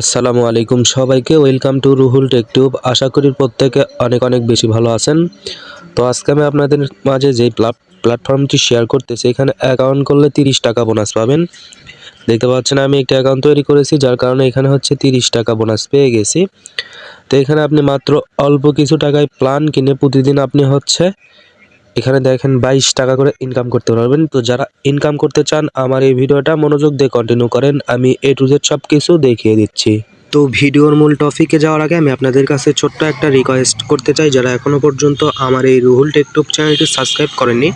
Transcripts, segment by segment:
আসসালামু আলাইকুম সবাইকে, ওয়েলকাম টু রুহুল টেকটিউব আশা করি প্রত্যেকে অনেক অনেক বেশি ভালো আছেন। তো আজকে আমি আপনাদের মাঝে যেই প্ল্যাটফর্মটি শেয়ার করতেছি, এখানে অ্যাকাউন্ট করলে তিরিশ টাকা বোনাস পাবেন। দেখতে পাচ্ছেন, আমি একটি অ্যাকাউন্ট তৈরি করেছি, যার কারণে এখানে হচ্ছে তিরিশ টাকা বোনাস পেয়ে গেছি। তো এখানে আপনি মাত্র অল্প কিছু টাকায় প্ল্যান কিনে প্রতিদিন আপনি হচ্ছে এখানে দেখেন বাইশ টাকা করে ইনকাম করতে পারবেন। তো যারা ইনকাম করতে চান, আমার এই ভিডিওটা মনোযোগ দিয়ে কন্টিনিউ করেন। আমি এ টু জেড সব কিছু দেখিয়ে দিচ্ছি। তো ভিডিওর মূল টপিকে যাওয়ার আগে আমি আপনাদের কাছে ছোট্ট একটা রিকোয়েস্ট করতে চাই, যারা এখনও পর্যন্ত আমার এই রুহুল টেকটুব চ্যানেলটি সাবস্ক্রাইব করেননি।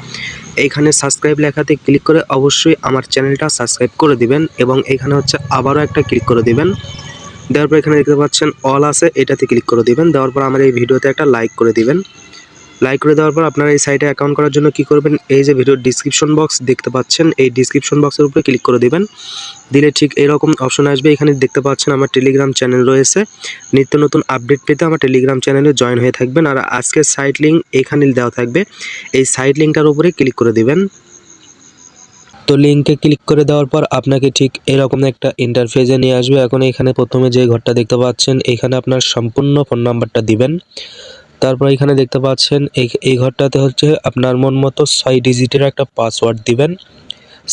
এইখানে সাবস্ক্রাইব লেখাতে ক্লিক করে অবশ্যই আমার চ্যানেলটা সাবস্ক্রাইব করে দিবেন এবং এখানে হচ্ছে আবারও একটা ক্লিক করে দিবেন। দেওয়ার পর এখানে দেখতে পাচ্ছেন অল আছে, এটাতে ক্লিক করে দিবেন। দেওয়ার পর আমার এই ভিডিওতে একটা লাইক করে দিবেন। লাইক করে দেওয়ার পর আপনারা এই সাইটে অ্যাকাউন্ট করার জন্য কি করবেন? এই যে ভিডিওর ডিসক্রিপশন বক্স দেখতে পাচ্ছেন, এই ডিসক্রিপশন বক্সের উপরে ক্লিক করে দিবেন। দিলে ঠিক এরকম অপশন আসবে। এখানে দেখতে পাচ্ছেন আমার টেলিগ্রাম চ্যানেল রয়েছে। নিত্য নতুন আপডেট পেতে আমার টেলিগ্রাম চ্যানেলে জয়েন হয়ে থাকবেন। আর আজকের সাইট লিঙ্ক এখানে দেওয়া থাকবে। এই সাইট লিঙ্কটার উপরে ক্লিক করে দিবেন। তো লিঙ্কে ক্লিক করে দেওয়ার পর আপনাকে ঠিক এরকম একটা ইন্টারফেসে নিয়ে আসবে। এখন এখানে প্রথমে যে ঘরটা দেখতে পাচ্ছেন, এখানে আপনার সম্পূর্ণ ফোন নাম্বারটা দিবেন। তারপর এখানে দেখতে পাচ্ছেন, এই এই ঘরটাতে হচ্ছে আপনার মন মতো ছয় ডিজিটের একটা পাসওয়ার্ড দিবেন।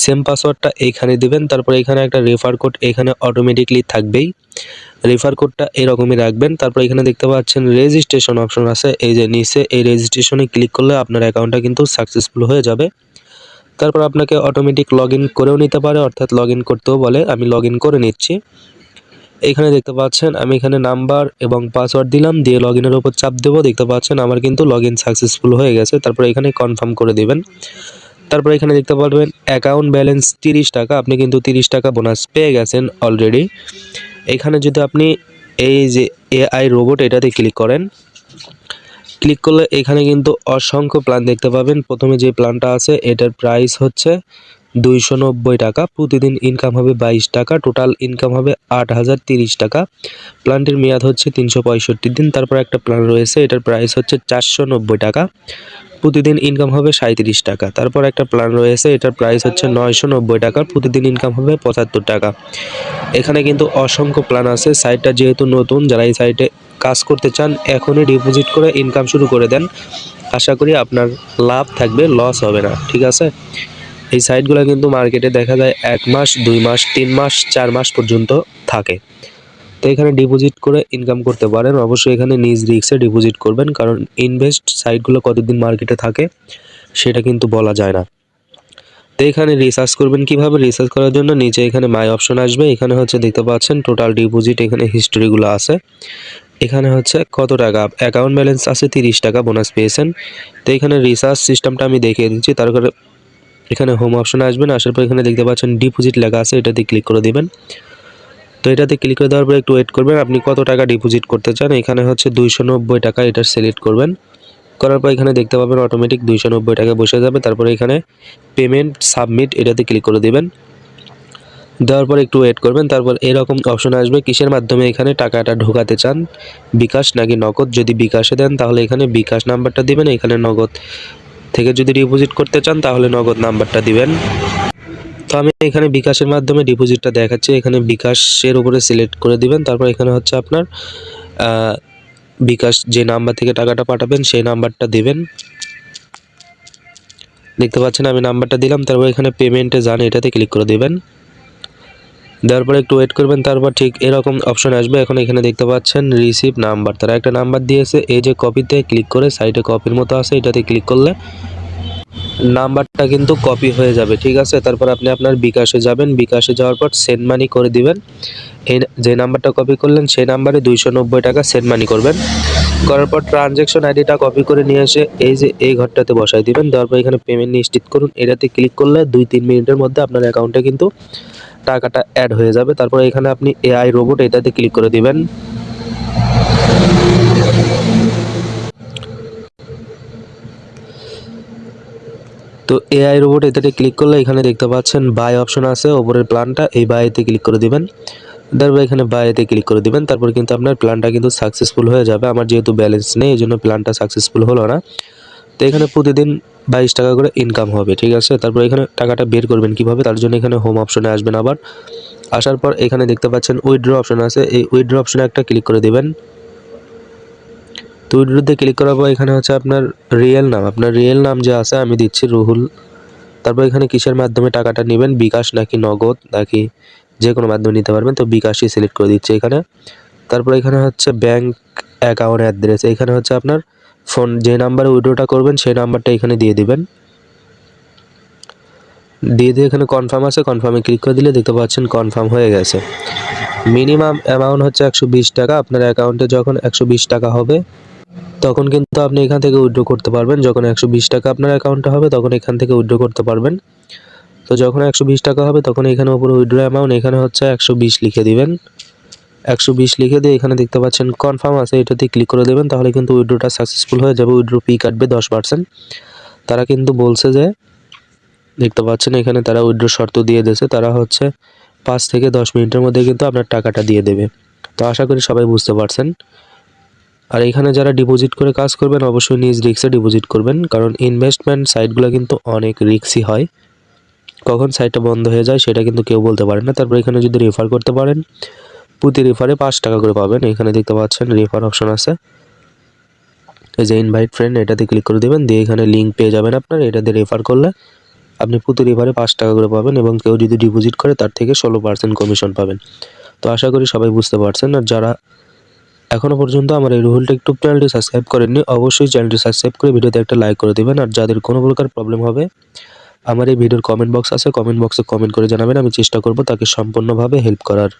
সেম পাসওয়ার্ডটা এইখানে দিবেন, তারপর এখানে একটা রেফার কোড এখানে অটোমেটিকলি থাকবেই। রেফার কোডটা এরকমই রাখবেন, তারপর এখানে দেখতে পাচ্ছেন রেজিস্ট্রেশন অপশন আছে, এই যে নিচে এই রেজিস্ট্রেশনে ক্লিক করলে আপনার অ্যাকাউন্টটা কিন্তু সাকসেসফুল হয়ে যাবে। তারপর আপনাকে অটোমেটিক লগ করেও নিতে পারে, অর্থাৎ লগ করতেও বলে, আমি লগ করে নিচ্ছি। এখানে দেখতে পাচ্ছেন, আমি এখানে নাম্বার এবং পাসওয়ার্ড দিলাম, দিয়ে লগ ইনের উপর চাপ দেবো। দেখতে পাচ্ছেন, আমার কিন্তু লগ ইন সাকসেসফুল হয়ে গেছে। তারপর এখানে কনফার্ম করে দেবেন। তারপর এখানে দেখতে পারবেন, অ্যাকাউন্ট ব্যালেন্স তিরিশ টাকা, আপনি কিন্তু তিরিশ টাকা বোনাস পেয়ে গেছেন অলরেডি। এখানে যদি আপনি এই যে এআই রোবট এটাতে ক্লিক করেন, ক্লিক করলে এখানে কিন্তু অসংখ্য প্ল্যান দেখতে পাবেন। প্রথমে যে প্ল্যানটা আছে, এটার প্রাইস হচ্ছে দুইশো নব্বই টাকা, প্রতিদিন ইনকাম হবে বাইশ টাকা টোটাল ইনকাম হবে আট হাজার তিরিশ টাকা। প্ল্যানটির মেয়াদ হচ্ছে তিনশো পঁয়ষট্টি দিন, তারপর একটা প্ল্যান রয়েছে, এটার প্রাইস হচ্ছে চারশো নব্বই টাকা। প্রতিদিন ইনকাম হবে সাঁত্রিশ টাকা, তারপর একটা প্ল্যান রয়েছে, এটার প্রাইস হচ্ছে নয়শো নব্বই টাকা, প্রতিদিন ইনকাম হবে পঁচাত্তর টাকা। এখানে কিন্তু অসংখ্য প্ল্যান আছে সাইটটা যেহেতু নতুন, যারা এই সাইটে কাজ করতে চান, এখনই ডিপোজিট করে ইনকাম শুরু করে দেন। আশা করি আপনার লাভ থাকবে লস হবে না, ঠিক আছে? এই সাইটগুলো কিন্তু মার্কেটে দেখা যায় এক মাস, দুই মাস, তিন মাস, চার মাস পর্যন্ত থাকে। তো এখানে ডিপোজিট করে ইনকাম করতে পারেন। অবশ্যই এখানে নিজ রিক্সে ডিপোজিট করবেন, কারণ ইনভেস্ট সাইটগুলো কতদিন মার্কেটে থাকে সেটা কিন্তু বলা যায় না। তো এখানে রিসার্চ করবেন। কীভাবে রিসার্চ করার জন্য? নিচে এখানে মাই অপশন আসবে। এখানে হচ্ছে দেখতে পাচ্ছেন টোটাল ডিপোজিট এখানে হিস্টোরিগুলো আছে। এখানে হচ্ছে কত টাকা? অ্যাকাউন্ট ব্যালেন্স আছে তিরিশ টাকা বোনাস পেয়েছেন। তো এখানে রিসার্চ সিস্টেমটা আমি দেখিয়ে দিচ্ছি। তারপরে এখানে হোম অপশনে আসবেন, আসার পর এখানে দেখতে পাচ্ছেন ডিপোজিট লেখা আছে, এটাতে ক্লিক করে দেবেন। তো এটাতে ক্লিক করে দেওয়ার পর একটু ওয়েট করবেন, আপনি কত টাকা ডিপোজিট করতে চান, এখানে হচ্ছে দুইশো নব্বই টাকা এটা সিলেক্ট করবেন। করার পর এখানে দেখতে পাবেন অটোমেটিক দুইশো নব্বই টাকা বসে যাবে, তারপরে এখানে পেমেন্ট সাবমিট এটাতে ক্লিক করে দেবেন। দেওয়ার পর একটু ওয়েট করবেন, তারপর এরকম অপশন আসবে, কিসের মাধ্যমে এখানে টাকাটা ঢোকাতে চান? বিকাশ নাকি নগদ? যদি বিকাশে দেন, তাহলে এখানে বিকাশ নাম্বারটা দেবেন, এখানে নগদ থেকে যদি ডিপোজিট করতে চান, তাহলে নগদ নাম্বারটা দিবেন। তো আমি এখানে বিকাশের মাধ্যমে ডিপোজিটটা দেখাচ্ছি। এখানে বিকাশের উপরে সিলেক্ট করে দিবেন। তারপর এখানে হচ্ছে আপনার বিকাশ যে নাম্বার থেকে টাকাটা পাঠাবেন, সেই নাম্বারটা দেবেন। দেখতে পাচ্ছেন আমি নাম্বারটা দিলাম। তারপর এখানে পেমেন্টে যান, এটাতে ক্লিক করে দিবেন। দেওয়ার পরে একটু ওয়েট করবেন, তারপর ঠিক এরকম অপশন আসবে। এখন এখানে দেখতে পাচ্ছেন রিসিভ নাম্বার তারা একটা নাম্বার দিয়েছে, এই যে কপিতে ক্লিক করে সাইডে কপির মতো আছে, এটাতে ক্লিক করলে নাম্বারটা কিন্তু কপি হয়ে যাবে, ঠিক আছে? তারপর আপনি আপনার বিকাশে যাবেন, বিকাশে যাওয়ার পর সেন্ড মানি করে দিবেন। এই যে নাম্বারটা কপি করলেন, সেই নাম্বারে দুইশো নব্বই টাকা সেন্ড মানি করবেন। করার পর ট্রানজ্যাকশন আইডিটা কপি করে নিয়ে এসে এই যে, এই ঘরটাতে বসাই দিবেন। দেওয়ার পর এখানে পেমেন্ট নিশ্চিত করুন। এটাতে ক্লিক করলে দুই তিন মিনিটের মধ্যে আপনার অ্যাকাউন্টে কিন্তু টাকাটা অ্যাড হয়ে যাবে। তারপর এখানে আপনি এআই রোবট এটাতে ক্লিক করে দিবেন। তো এআই রোবট এটাতে ক্লিক করলে এখানে দেখতে পাচ্ছেন বাই অপশন আছে, ওপরের প্ল্যানটা এই বাইতে ক্লিক করে দিবেন। তারপর এখানে বাইতে ক্লিক করে দিবেন। তারপর কিন্তু আপনার প্ল্যানটা কিন্তু সাকসেসফুল হয়ে যাবে। আমার যেহেতু ব্যালেন্স নেই, এই জন্য প্ল্যানটা সাকসেসফুল হলো না। তো এখানে প্রতিদিন বাইশ টাকা করে ইনকাম হবে, ঠিক আছে? তারপর এখানে টাকাটা বের করবেন কীভাবে? তার জন্য এখানে হোম অপশনে আসবেন আবার। আসার পর এখানে দেখতে পাচ্ছেন উইথড্র অপশন আছে। এই উইথড্র অপশনে একটা ক্লিক করে দিবেন। তো উইথড্রোতে ক্লিক করার পর এখানে হচ্ছে আপনার রিয়েল নাম। আপনার রিয়েল নাম যে আছে, আমি দিচ্ছি রুহুল। তারপর এখানে কিসের মাধ্যমে টাকাটা নেবেন? বিকাশ নাকি নগদ? নাকি যে কোনো মাধ্যমে নিতে পারবেন। তো বিকাশই সিলেক্ট করে দিচ্ছে এখানে। তারপর এখানে হচ্ছে ব্যাংক অ্যাকাউন্ট অ্যাড্রেস এখানে হচ্ছে আপনার ফোন, যে নাম্বারে উইড্রোটা করবেন, সেই নাম্বারটা এখানে দিয়ে দিবেন। দিয়ে দিয়ে এখানে কনফার্ম আছে কনফার্মে ক্লিক করে দিলে দেখতে পাচ্ছেন কনফার্ম হয়ে গেছে। মিনিমাম অ্যামাউন্ট হচ্ছে একশো বিশ টাকা। আপনার অ্যাকাউন্টে যখন একশো বিশ টাকা হবে, তখন কিন্তু আপনি এখান থেকে উইথড্র করতে পারবেন। যখন একশো বিশ টাকা আপনার অ্যাকাউন্টে হবে, তখন এখান থেকে উইথড্র করতে পারবেন। তো যখন একশো বিশ টাকা হবে, তখন এখানে উপরে উইথড্র অ্যামাউন্ট এখানে হচ্ছে একশো বিশ লিখে দিবেন। একশো বিশ লিখে দিয়ে এখানে দেখতে পাচ্ছেন কনফার্ম আছে, এটাতে ক্লিক করে দেবেন, তাহলে কিন্তু উইড্রোটা সাকসেসফুল হয়ে যাবে উইড্রো পি কাটবে দশ পার্সেন্ট তারা কিন্তু বলছে যে, দেখতে পাচ্ছেন এখানে তারা উইথড্র শর্ত দিয়ে দিয়েছে, তারা হচ্ছে পাঁচ থেকে দশ মিনিটের মধ্যে কিন্তু আপনার টাকাটা দিয়ে দেবে। তো আশা করি সবাই বুঝতে পারছেন। আর এখানে যারা ডিপোজিট করে কাজ করবেন, অবশ্যই নিজ রিক্সে ডিপোজিট করবেন, কারণ ইনভেস্টমেন্ট সাইটগুলো কিন্তু অনেক রিক্সই হয়। কখন সাইটটা বন্ধ হয়ে যায়, সেটা কিন্তু কেউ বলতে পারে না। তারপর এখানে যদি রেফার করতে পারেন প্রতি রেফারে পাঁচ টাকা করে পাবেন। এখানে দেখতে পাচ্ছেন রেফার অপশন আছে। এই যে ইনভাইট ফ্রেন্ড এটাতে ক্লিক করে দেবেন। দিয়ে এখানে লিঙ্ক পেয়ে যাবেন আপনার, এটাতে রেফার করলে আপনি প্রতি রেফারে পাঁচ টাকা করে পাবেন এবং কেউ যদি ডিপোজিট করে, তার থেকে ষোলো পার্সেন্ট কমিশন পাবেন। তো আশা করি সবাই বুঝতে পারছেন। আর যারা এখনও পর্যন্ত আমার এই রুহুল টেকটুব চ্যানেলটি সাবস্ক্রাইব করেননি, অবশ্যই চ্যানেলটি সাবস্ক্রাইব করে ভিডিওতে একটা লাইক করে দেবেন। আর যাদের কোনো প্রকার প্রবলেম হবে, আমার এই ভিডিওর কমেন্ট বক্স আছে। কমেন্ট বক্সে কমেন্ট করে জানাবেন। আমি চেষ্টা করব তাকে সম্পূর্ণভাবে হেল্প করার।